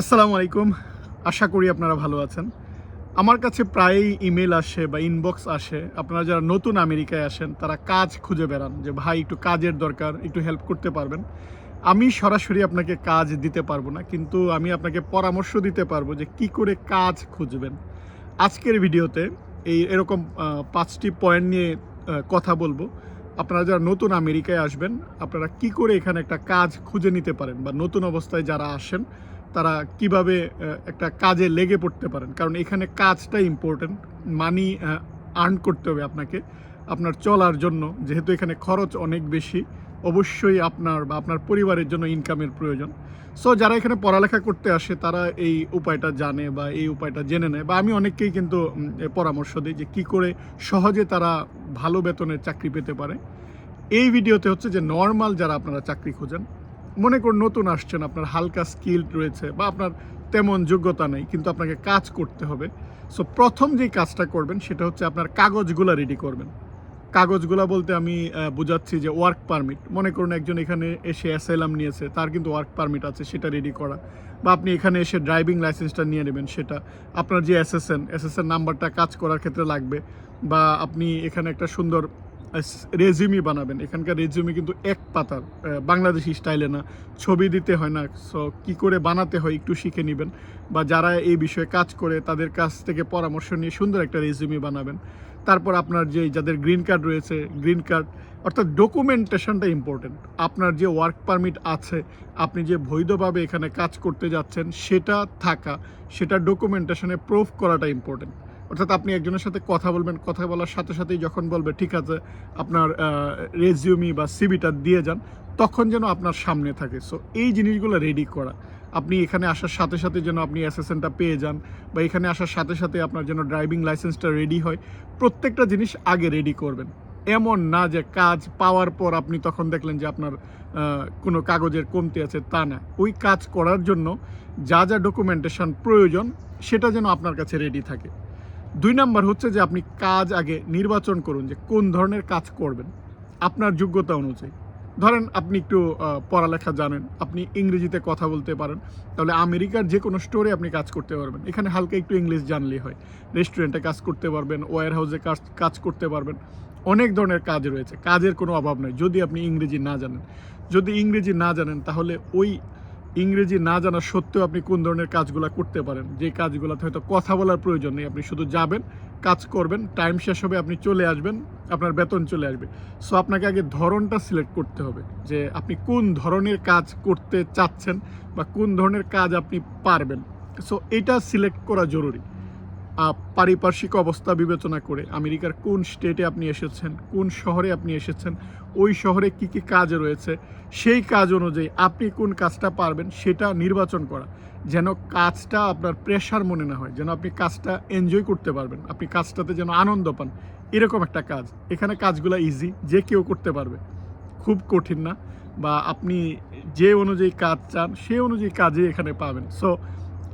আসসালামু আলাইকুম। আশা করি আপনারা ভালো আছেন। আমার কাছে প্রায়ই ইমেল আসে বা ইনবক্স আসে। আপনারা যারা নতুন আমেরিকায় আসেন, তারা কাজ খুঁজে বেড়ান যে, ভাই, একটু কাজের দরকার, একটু হেল্প করতে পারবেন। আমি সরাসরি আপনাকে কাজ দিতে পারব না, কিন্তু আমি আপনাকে পরামর্শ দিতে পারব যে, কি করে কাজ খুঁজবেন। আজকের ভিডিওতে এই এরকম পাঁচটি পয়েন্ট নিয়ে কথা বলব। আপনারা যারা নতুন আমেরিকায় আসবেন, আপনারা কি করে এখানে একটা কাজ খুঁজে নিতে পারেন বা নতুন অবস্থায় যারা আসেন তারা কীভাবে একটা কাজে লেগে পড়তে পারেন। কারণ এখানে কাজটা ইম্পর্টেন্ট মানি আর্ন করতে হবে আপনাকে। আপনার চলার জন্য, যেহেতু এখানে খরচ অনেক বেশি, অবশ্যই আপনার বা আপনার পরিবারের জন্য ইনকামের প্রয়োজন। সো যারা এখানে পড়ালেখা করতে আসে, তারা এই উপায়টা জানে বা এই উপায়টা জেনে নেয়। বা আমি অনেককেই কিন্তু পরামর্শ দিই যে কি করে সহজে তারা ভালো বেতনের চাকরি পেতে পারে। এই ভিডিওতে হচ্ছে যে নর্মাল যারা আপনারা চাকরি খোঁজেন মনে করুন নতুন আসছেন, আপনার হালকা স্কিল রয়েছে বা আপনার তেমন যোগ্যতা নেই, কিন্তু আপনাকে কাজ করতে হবে। সো প্রথম যেই কাজটা করবেন সেটা হচ্ছে আপনার কাগজগুলো রেডি করবেন। কাগজগুলো বলতে আমি বোঝাচ্ছি যে ওয়ার্ক পারমিট মনে করুন একজন এখানে এসে অ্যাসাইলাম নিয়েছে, তার কিন্তু ওয়ার্ক পারমিট আছে, সেটা রেডি করা। বা আপনি এখানে এসে ড্রাইভিং লাইসেন্সটা নিয়ে নেবেন, সেটা। আপনার যে এসএসএন এসএসএন নাম্বারটা কাজ করার ক্ষেত্রে লাগবে। বা আপনি এখানে একটা সুন্দর রেজিউমি বানাবেন। এখানকার রেজিউমি কিন্তু এক পাতার বাংলাদেশি স্টাইলে না। ছবি দিতে হয় না সো কি করে বানাতে হয় একটু শিখে নেবেন। বা যারা এই বিষয়ে কাজ করে, তাদের কাছ থেকে পরামর্শ নিয়ে সুন্দর একটা রেজিউমি বানাবেন। তারপর আপনার যে, যাদের গ্রিন কার্ড রয়েছে গ্রিন কার্ড অর্থাৎ ডকুমেন্টেশনটা ইম্পর্টেন্ট আপনার যে ওয়ার্ক পারমিট আছে, আপনি যে বৈধভাবে এখানে কাজ করতে যাচ্ছেন, সেটা থাকা, সেটা ডকুমেন্টেশনে প্রুফ করাটা ইম্পর্টেন্ট অর্থাৎ আপনি একজনের সাথে কথা বলবেন, কথা বলার সাথে সাথেই যখন বলবে, ঠিক আছে, আপনার রেজিউমি বা সিবিটা দিয়ে যান, তখন যেন আপনার সামনে থাকে। সো এই জিনিসগুলো রেডি করা। আপনি এখানে আসার সাথে সাথে যেন আপনি অ্যাসেসেন্টটা পেয়ে যান বা এখানে আসার সাথে সাথে আপনার যেন ড্রাইভিং লাইসেন্সটা রেডি হয়, প্রত্যেকটা জিনিস আগে রেডি করবেন। এমন না যে কাজ পাওয়ার পর আপনি তখন দেখলেন যে আপনার কোনো কাগজের কমতি আছে, তা না। ওই কাজ করার জন্য যা যা ডকুমেন্টেশন প্রয়োজন, সেটা যেন আপনার কাছে রেডি থাকে। দুই নাম্বার হচ্ছে যে আপনি কাজ আগে নির্বাচন করুন যে কোন ধরনের কাজ করবেন। আপনার যোগ্যতা অনুযায়ী। ধরেন আপনি একটু পড়ালেখা জানেন, আপনি ইংরেজিতে কথা বলতে পারেন, তাহলে আমেরিকার যে কোনো স্টোরে আপনি কাজ করতে পারবেন। এখানে হালকা একটু ইংলিশ জানলেই হয়। রেস্টুরেন্টে কাজ করতে পারবেন ওয়ার হাউসে কাজ কাজ করতে পারবেন। অনেক ধরনের কাজ রয়েছে। কাজের কোনো অভাব নেই। যদি আপনি ইংরেজি না জানেন। যদি ইংরেজি না জানেন, তাহলে ওই ইংরেজি না জানা সত্ত্বেও আপনি কোন ধরনের কাজগুলো করতে পারেন? যে কাজগুলোতে হয়তো কথা বলার প্রয়োজন নেই, আপনি শুধু যাবেন, কাজ করবেন, টাইম শেষ হবে, আপনি চলে আসবেন, আপনার বেতন চলে আসবে। সো আপনাকে আগে ধরনটা সিলেক্ট করতে হবে যে আপনি কোন ধরনের কাজ করতে চাচ্ছেন বা কোন ধরনের কাজ আপনি পারবেন। সো এটা সিলেক্ট করা জরুরি। পারিপার্শ্বিক অবস্থা বিবেচনা করে আমেরিকার কোন স্টেটে আপনি এসেছেন, কোন শহরে আপনি এসেছেন, ওই শহরে কি কি কাজ রয়েছে, সেই কাজ অনুযায়ী আপনি কোন কাজটা পারবেন সেটা নির্বাচন করা, যেন কাজটা আপনার প্রেশার মনে না হয়, যেন আপনি কাজটা এনজয় করতে পারবেন, আপনি কাজটাতে যেন আনন্দ পান, এরকম একটা কাজ। এখানে কাজগুলো ইজি যে কেউ করতে পারবে। খুব কঠিন না, বা আপনি যে অনুযায়ী কাজ চান সেই অনুযায়ী কাজে এখানে পাবেন। সো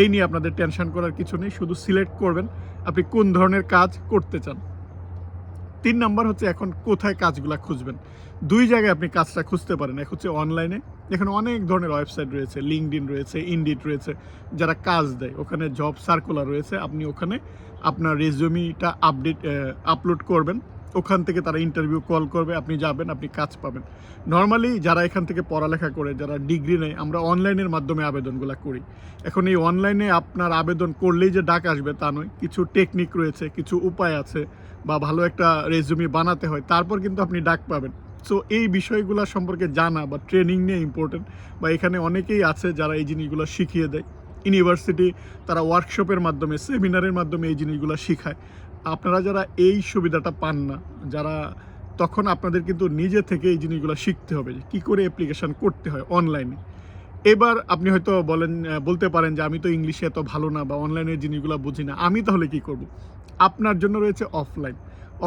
এই নিয়ে আপনাদের টেনশন করার কিছু নেই, শুধু সিলেক্ট করবেন আপনি কোন ধরনের কাজ করতে চান। তিন নাম্বার হচ্ছে এখন কোথায় কাজগুলো খুঁজবেন। দুই জায়গায় আপনি কাজটা খুঁজতে পারেন, এক হচ্ছে অনলাইনে এখানে অনেক ধরনের ওয়েবসাইট রয়েছে লিঙ্কড রয়েছে ইন্ডিট রয়েছে, যারা কাজ দেয়। ওখানে জব সার্কুলার রয়েছে, আপনি ওখানে আপনার রেজুমিটা আপডেট আপলোড করবেন। ওখান থেকে তারা ইন্টারভিউ কল করবে, আপনি যাবেন, আপনি কাজ পাবেন। নর্মালি যারা এখান থেকে পড়ালেখা করে, যারা ডিগ্রি নেয়, আমরা অনলাইনের মাধ্যমে আবেদনগুলো করি। এখন এই অনলাইনে আপনার আবেদন করলেই যে ডাক আসবে তা নয়, কিছু টেকনিক রয়েছে, কিছু উপায় আছে, বা ভালো একটা রেজুমি বানাতে হয়, তারপর কিন্তু আপনি ডাক পাবেন। সো এই বিষয়গুলো সম্পর্কে জানা বা ট্রেনিং নিয়ে ইম্পর্টেন্ট বা এখানে অনেকেই আছে যারা এই জিনিসগুলো শিখিয়ে দেয়। ইউনিভার্সিটি তারা ওয়ার্কশপের মাধ্যমে সেমিনারের মাধ্যমে এই জিনিসগুলো শেখায়। আপনারা যারা এই সুবিধাটা পান না, যারা তখন আপনাদের কিন্তু নিজে থেকে এই জিনিসগুলো শিখতে হবে যে কী করে অ্যাপ্লিকেশান করতে হয় অনলাইনে এবার আপনি হয়তো বলেন বলতে পারেন যে আমি তো ইংলিশে এত ভালো না বা অনলাইনের জিনিসগুলো বুঝি না, আমি তাহলে কি করব? আপনার জন্য রয়েছে অফলাইন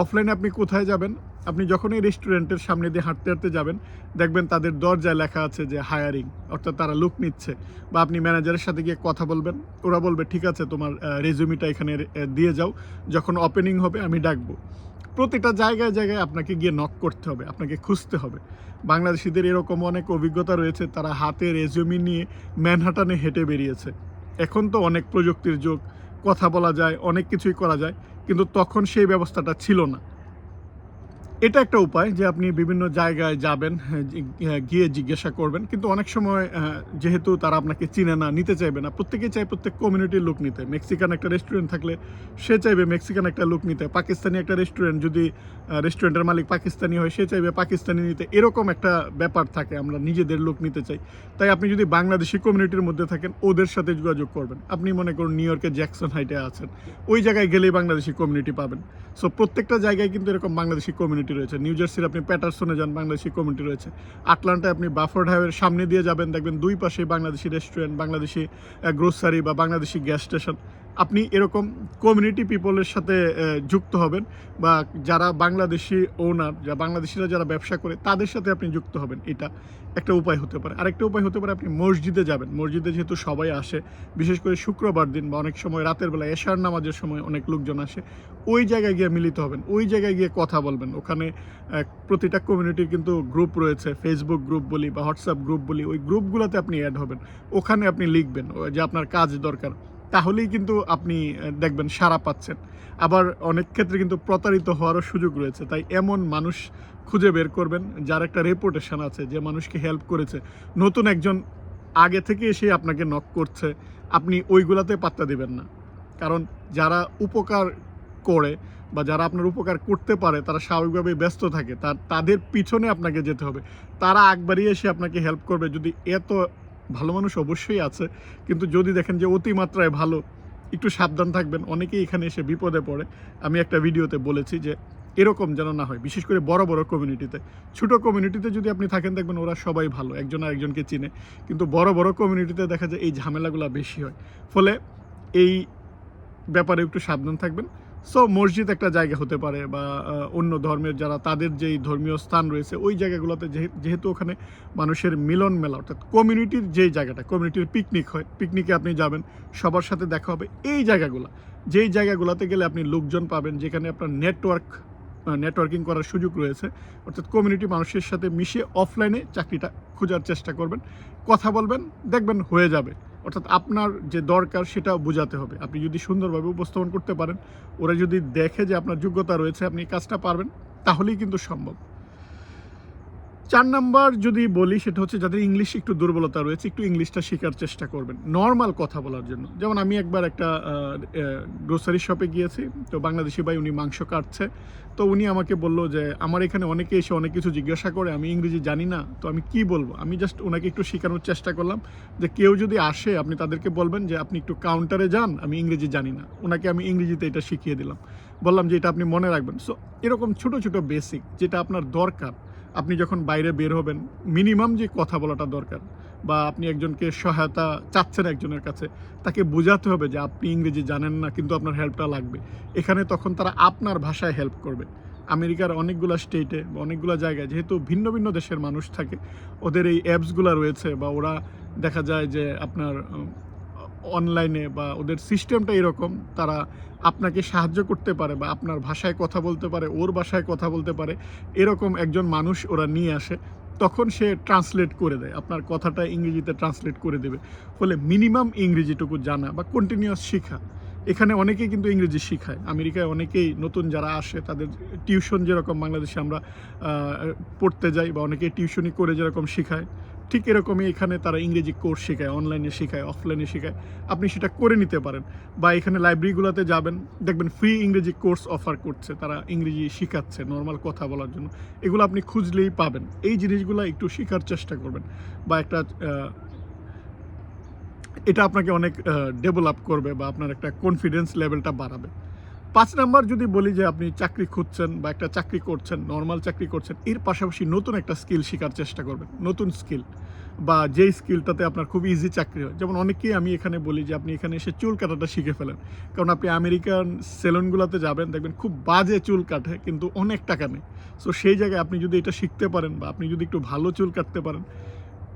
অফলাইনে আপনি কোথায় যাবেন? আপনি যখনই রেস্টুরেন্টের সামনে দিয়ে হাঁটতে হাঁটতে যাবেন, দেখবেন তাদের দরজায় লেখা আছে যে হায়ারিং অর্থাৎ তারা লুক নিচ্ছে। বা আপনি ম্যানেজারের সাথে গিয়ে কথা বলবেন, ওরা বলবে, ঠিক আছে, তোমার রেজুমিটা এখানে দিয়ে যাও। যখন ওপেনিং হবে, আমি ডাকবো। প্রতিটা জায়গায় জায়গায় আপনাকে গিয়ে নক করতে হবে, আপনাকে খুঁজতে হবে। বাংলাদেশিদের এরকম অনেক অভিজ্ঞতা রয়েছে, তারা হাতে রেজুমি নিয়ে ম্যানহাটানে হেঁটে বেরিয়েছে। এখন তো অনেক প্রযুক্তির যুগ, কথা বলা যায়, অনেক কিছুই করা যায়, কিন্তু তখন সেই ব্যবস্থাটা ছিল না। এটা একটা উপায় যে আপনি বিভিন্ন জায়গায় যাবেন হ্যাঁ, হ্যাঁ, গিয়ে জিজ্ঞাসা করবেন। কিন্তু অনেক সময় যেহেতু তারা আপনাকে চিনে না নিতে চাইবে না প্রত্যেকেই চায় প্রত্যেক কমিউনিটির লোক নিতে। মেক্সিকান একটা রেস্টুরেন্ট থাকলে সে চাইবে মেক্সিকান একটা লোক নিতে। পাকিস্তানি একটা রেস্টুরেন্ট যদি রেস্টুরেন্টের মালিক পাকিস্তানি হয় সে চাইবে পাকিস্তানি নিতে। এরকম একটা ব্যাপার থাকে আমরা নিজেদের লোক নিতে চাই। তাই আপনি যদি বাংলাদেশি কমিউনিটির মধ্যে থাকেন ওদের সাথে যোগাযোগ করবেন। আপনি মনে করুন নিউ ইয়র্কের জ্যাকসন হাইটে আছেন। ওই জায়গায় গেলেই বাংলাদেশি কমিউনিটি পাবেন। সো প্রত্যেকটা জায়গায় কিন্তু এরকম বাংলাদেশি কমিউনিটি রয়েছে। নিউ জার্সির আপনি প্যাটারসনে যান, বাংলাদেশি কমিউনিটি রয়েছে। আটলান্টায় আপনি বাফার্ড হাইওয়ের সামনে দিয়ে যাবেন, দেখবেন দুই পাশে বাংলাদেশি রেস্টুরেন্ট বাংলাদেশি গ্রোসারি বা বাংলাদেশি গ্যাস স্টেশন আপনি এরকম কমিউনিটি পিপলের সাথে যুক্ত হবেন বা যারা বাংলাদেশি ওনার যা বাংলাদেশিরা যারা ব্যবসা করে, তাদের সাথে আপনি যুক্ত হবেন। এটা একটা উপায় হতে পারে। আরেকটা উপায় হতে পারে, আপনি মসজিদে যাবেন। মসজিদে যেহেতু সবাই আসে, বিশেষ করে শুক্রবার দিন বা অনেক সময় রাতের বেলা এশার নামাজের সময় অনেক লোকজন আসে, ওই জায়গায় গিয়ে মিলিত হবেন। ওই জায়গায় গিয়ে কথা বলবেন। ওখানে প্রতিটা কমিউনিটির কিন্তু গ্রুপ রয়েছে। ফেসবুক গ্রুপ বলি বা হোয়াটসঅ্যাপ গ্রুপ বলি, ওই গ্রুপগুলোতে আপনি অ্যাড হবেন। ওখানে আপনি লিখবেন যে আপনার কাজ দরকার। তাহলেই কিন্তু আপনি দেখবেন সাড়া পাচ্ছেন। আবার অনেক ক্ষেত্রে কিন্তু প্রতারিত হওয়ারও সুযোগ রয়েছে। তাই এমন মানুষ খুঁজে বের করবেন, যার একটা রেপুটেশন আছে, যে মানুষকে হেল্প করেছে। নতুন একজন আগে থেকে এসে আপনাকে নক করছে, আপনি ওইগুলাতে পাত্তা দিবেন না। কারণ যারা উপকার করে বা যারা আপনার উপকার করতে পারে, তারা স্বাভাবিকভাবেই ব্যস্ত থাকে। তার, তাদের পিছনে আপনাকে যেতে হবে। তারা আগবাড়িয়ে এসে আপনাকে হেল্প করবে। যদি এত ভালো মানুষ অবশ্যই আছে, কিন্তু যদি দেখেন যে অতিমাত্রায় ভালো, একটু সাবধান থাকবেন। অনেকেই এখানে এসে বিপদে পড়ে। আমি একটা ভিডিওতে বলেছি যে এরকম যেন না হয়, বিশেষ করে বড় বড় কমিউনিটিতে ছোট কমিউনিটিতে যদি আপনি থাকেন, দেখবেন ওরা সবাই ভালো, একজন আরেকজনকে চিনে। কিন্তু বড় বড় কমিউনিটিতে দেখা যায় এই ঝামেলাগুলো বেশি হয়। ফলে এই ব্যাপারে একটু সাবধান থাকবেন। সো মসজিদ একটা জায়গা হতে পারে বা অন্য ধর্মের যারা তাদের যেই ধর্মীয় স্থান রয়েছে, ওই জায়গাগুলোতে যেহে- যেহেতু ওখানে মানুষের মিলন মেলা, অর্থাৎ কমিউনিটির যেই জায়গাটা কমিউনিটির পিকনিক হয় পিকনিকে আপনি যাবেন, সবার সাথে দেখা হবে, এই জায়গাগুলো, যেই জায়গাগুলোতে গেলে আপনি লোকজন পাবেন, যেখানে আপনার নেটওয়ার্ক নেটওয়ার্কিং করার সুযোগ রয়েছে, অর্থাৎ কমিউনিটি মানুষের সাথে মিশে অফলাইনে চাকরিটা খোঁজার চেষ্টা করবেন, কথা বলবেন, দেখবেন হয়ে যাবে। অর্থাৎ আপনার যে দরকার সেটা বোঝাতে হবে। আপনি যদি সুন্দরভাবে উপস্থাপন করতে পারেন, ওরা যদি দেখে যে আপনার যোগ্যতা রয়েছে, আপনি কাজটা পারবেন, তাহলেই কিন্তু সম্ভব। চার নাম্বার যদি বলি, সেটা হচ্ছে যাদের ইংলিশ একটু দুর্বলতা রয়েছে, একটু ইংলিশটা শেখার চেষ্টা করবেন। নর্মাল কথা বলার জন্য। যেমন আমি একবার একটা গ্রোসারি শপে গিয়েছি, তো বাংলাদেশি ভাই উনি মাংস কাটছে। তো উনি আমাকে বলল যে, আমার এখানে অনেকে এসে অনেক কিছু জিজ্ঞাসা করে, আমি ইংরেজি জানি না, তো আমি কি বলব? আমি জাস্ট ওনাকে একটু শেখানোর চেষ্টা করলাম যে, কেউ যদি আসে, আপনি তাদেরকে বলবেন যে, আপনি একটু কাউন্টারে যান, আমি ইংরেজি জানি না। ওনাকে আমি ইংরেজিতে এটা শিখিয়ে দিলাম। বললাম যে, এটা আপনি মনে রাখবেন। সো এরকম ছোট ছোট বেসিক যেটা আপনার দরকার আপনি যখন বাইরে বের হবেন, মিনিমাম যে কথা বলাটা দরকার বা আপনি একজনকে সহায়তা চাচ্ছেন একজনের কাছে, তাকে বোঝাতে হবে যে আপনি ইংরেজি জানেন না, কিন্তু আপনার হেল্পটা লাগবে। এখানে তখন তারা আপনার ভাষায় হেল্প করবে। আমেরিকার অনেকগুলো স্টেটে বা অনেকগুলো জায়গায় যেহেতু ভিন্ন ভিন্ন দেশের মানুষ থাকে, ওদের এই অ্যাপসগুলো রয়েছে বা ওরা দেখা যায় যে আপনার অনলাইনে বা ওদের সিস্টেমটা এরকম, তারা আপনাকে সাহায্য করতে পারে বা আপনার ভাষায় কথা বলতে পারে, ওর ভাষায় কথা বলতে পারে, এরকম একজন মানুষ ওরা নিয়ে আসে, তখন সে ট্রান্সলেট করে দেয়। আপনার কথাটা ইংরেজিতে ট্রান্সলেট করে দেবে। ফলে মিনিমাম ইংরেজিটুকু জানা বা কন্টিনিউয়াস শেখা। এখানে অনেকেই কিন্তু ইংরেজি শেখায়। আমেরিকায় অনেকেই নতুন যারা আসে, তাদের টিউশন যেরকম বাংলাদেশে আমরা পড়তে যাই বা অনেকেই টিউশনই করে যেরকম শেখায়। ঠিক এরকমই এখানে তারা ইংরেজি কোর্স শেখায় অনলাইনে শেখায় অফলাইনে শেখায়। আপনি সেটা করে নিতে পারেন। বা এখানে লাইব্রেরিগুলোতে যাবেন, দেখবেন ফ্রি ইংরেজি কোর্স অফার করছে, তারা ইংরেজি শেখাচ্ছে নর্মাল কথা বলার জন্য। এগুলো আপনি খুঁজলেই পাবেন। এই জিনিসগুলো একটু শেখার চেষ্টা করবেন। বা একটা এটা আপনাকে অনেক ডেভেলপ করবে বা আপনার একটা কনফিডেন্স লেভেলটা বাড়াবে। পাঁচ নাম্বার যদি বলি যে আপনি চাকরি খুঁজছেন বা একটা চাকরি করছেন নর্মাল চাকরি করছেন, এর পাশাপাশি নতুন একটা স্কিল শেখার চেষ্টা করবেন, নতুন স্কিল বা যেই স্কিলটাতে আপনার খুব ইজি চাকরি হয়। যেমন অনেকেই আমি এখানে বলি যে আপনি এখানে এসে চুল কাটাটা শিখে ফেলেন। কারণ আপনি আমেরিকান সেলুনগুলোতে যাবেন, দেখবেন খুব বাজে চুল কাটে, কিন্তু অনেক টাকা নেই সো সেই জায়গায় আপনি যদি এটা শিখতে পারেন বা আপনি যদি একটু ভালো চুল কাটতে পারেন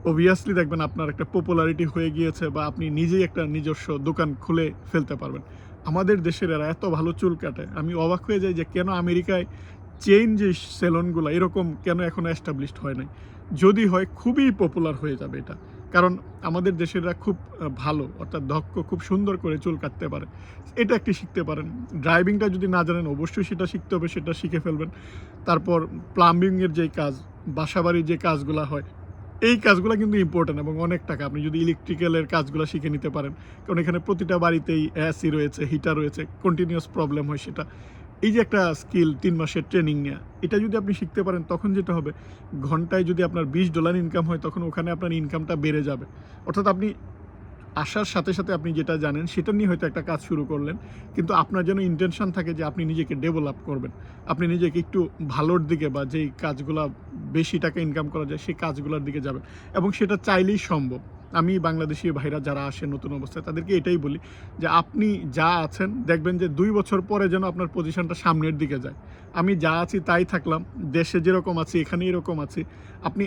অবভিয়াসলি দেখবেন আপনার একটা পপুলারিটি হয়ে গিয়েছে বা আপনি নিজেই একটা নিজস্ব দোকান খুলে ফেলতে পারবেন। আমাদের দেশের এরা এত ভালো চুল কাটে। আমি অবাক হয়ে যাই যে কেন আমেরিকায় চেইন যে সেলুনগুলো এরকম কেন এখনও এস্টাবলিশড হয় নাই? যদি হয়, খুবই পপুলার হয়ে যাবে এটা। কারণ আমাদের দেশেরা খুব ভালো, অর্থাৎ দক্ষ, খুব সুন্দর করে চুল কাটতে পারে। এটা একটি শিখতে পারেন। ড্রাইভিংটা যদি না জানেন, অবশ্যই সেটা শিখতে হবে, সেটা শিখে ফেলবেন। তারপর প্লাম্বিংয়ের যে কাজ, বাসাবাড়ির যে কাজগুলো হয় এই কাজগুলো কিন্তু ইম্পর্ট্যান্ট এবং অনেক টাকা। আপনি যদি ইলেকট্রিক্যালের কাজগুলো শিখে নিতে পারেন, কারণ এখানে প্রতিটা বাড়িতেই এসি রয়েছে হিটার রয়েছে কন্টিনিউয়াস প্রবলেম হয় সেটা। এই যে একটা স্কিল তিন মাসের ট্রেনিং নেওয়া এটা যদি আপনি শিখতে পারেন, তখন যেটা হবে, ঘন্টায় যদি আপনার বিশ ডলার ইনকাম হয়, তখন ওখানে আপনার ইনকামটা বেড়ে যাবে। অর্থাৎ আপনি আসার সাথে সাথে আপনি যেটা জানেন, সেটা নিয়ে হয়তো একটা কাজ শুরু করলেন, কিন্তু আপনার যেন ইন্টেনশন থাকে যে আপনি নিজেকে ডেভেলপ করবেন। আপনি নিজেকে একটু ভালোর দিকে বা যেই কাজগুলো বেশি টাকা ইনকাম করা যায়, সেই কাজগুলোর দিকে যাবেন। এবং সেটা চাইলেই সম্ভব। আমি বাংলাদেশি ভাইরা যারা আসে নতুন অবস্থায়, তাদেরকে এটাই বলি যে আপনি যা আছেন, দেখবেন যে দুই বছর পরে যেন আপনার পজিশনটা সামনের দিকে যায়। আমি যা আছি তাই থাকলাম, দেশে যেরকম আছি এখানে এরকম আছি। আপনি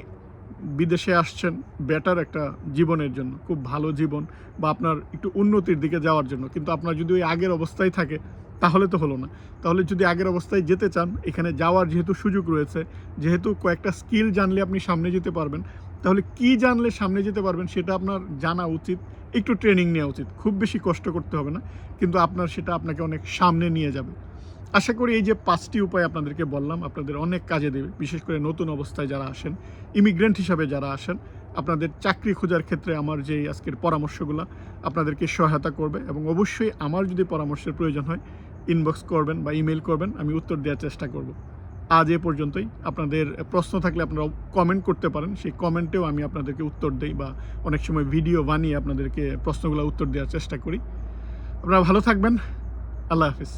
বিদেশে আসছেন বেটার একটা জীবনের জন্য, খুব ভালো জীবন বা আপনার একটু উন্নতির দিকে যাওয়ার জন্য। কিন্তু আপনার যদি ওই আগের অবস্থায় থাকে, তাহলে তো হলো না। তাহলে যদি আগের অবস্থায় যেতে চান, এখানে যাওয়ার যেহেতু সুযোগ রয়েছে, যেহেতু কয়েকটা স্কিল জানলে আপনি সামনে যেতে পারবেন, তাহলে কি জানলে সামনে যেতে পারবেন সেটা আপনার জানা উচিত, একটু ট্রেনিং নেওয়া উচিত। খুব বেশি কষ্ট করতে হবে না, কিন্তু আপনার সেটা আপনাকে অনেক সামনে নিয়ে যাবে। আশা করি এই যে পাঁচটি উপায় আপনাদেরকে বললাম, আপনাদের অনেক কাজে দেবে, বিশেষ করে নতুন অবস্থায় যারা আসেন ইমিগ্রেন্ট হিসাবে যারা আসেন, আপনাদের চাকরি খোঁজার ক্ষেত্রে আমার যে আজকের পরামর্শগুলো আপনাদেরকে সহায়তা করবে এবং অবশ্যই আমার যদি পরামর্শের প্রয়োজন হয় ইনবক্স করবেন বা ইমেল করবেন, আমি উত্তর দেওয়ার চেষ্টা করব। আজ এ পর্যন্তই। আপনাদের প্রশ্ন থাকলে আপনারা কমেন্ট করতে পারেন, সেই কমেন্টেও আমি আপনাদেরকে উত্তর দেই বা অনেক সময় ভিডিও বানিয়ে আপনাদেরকে প্রশ্নগুলো উত্তর দেওয়ার চেষ্টা করি। আপনারা ভালো থাকবেন। আল্লাহ হাফিজ।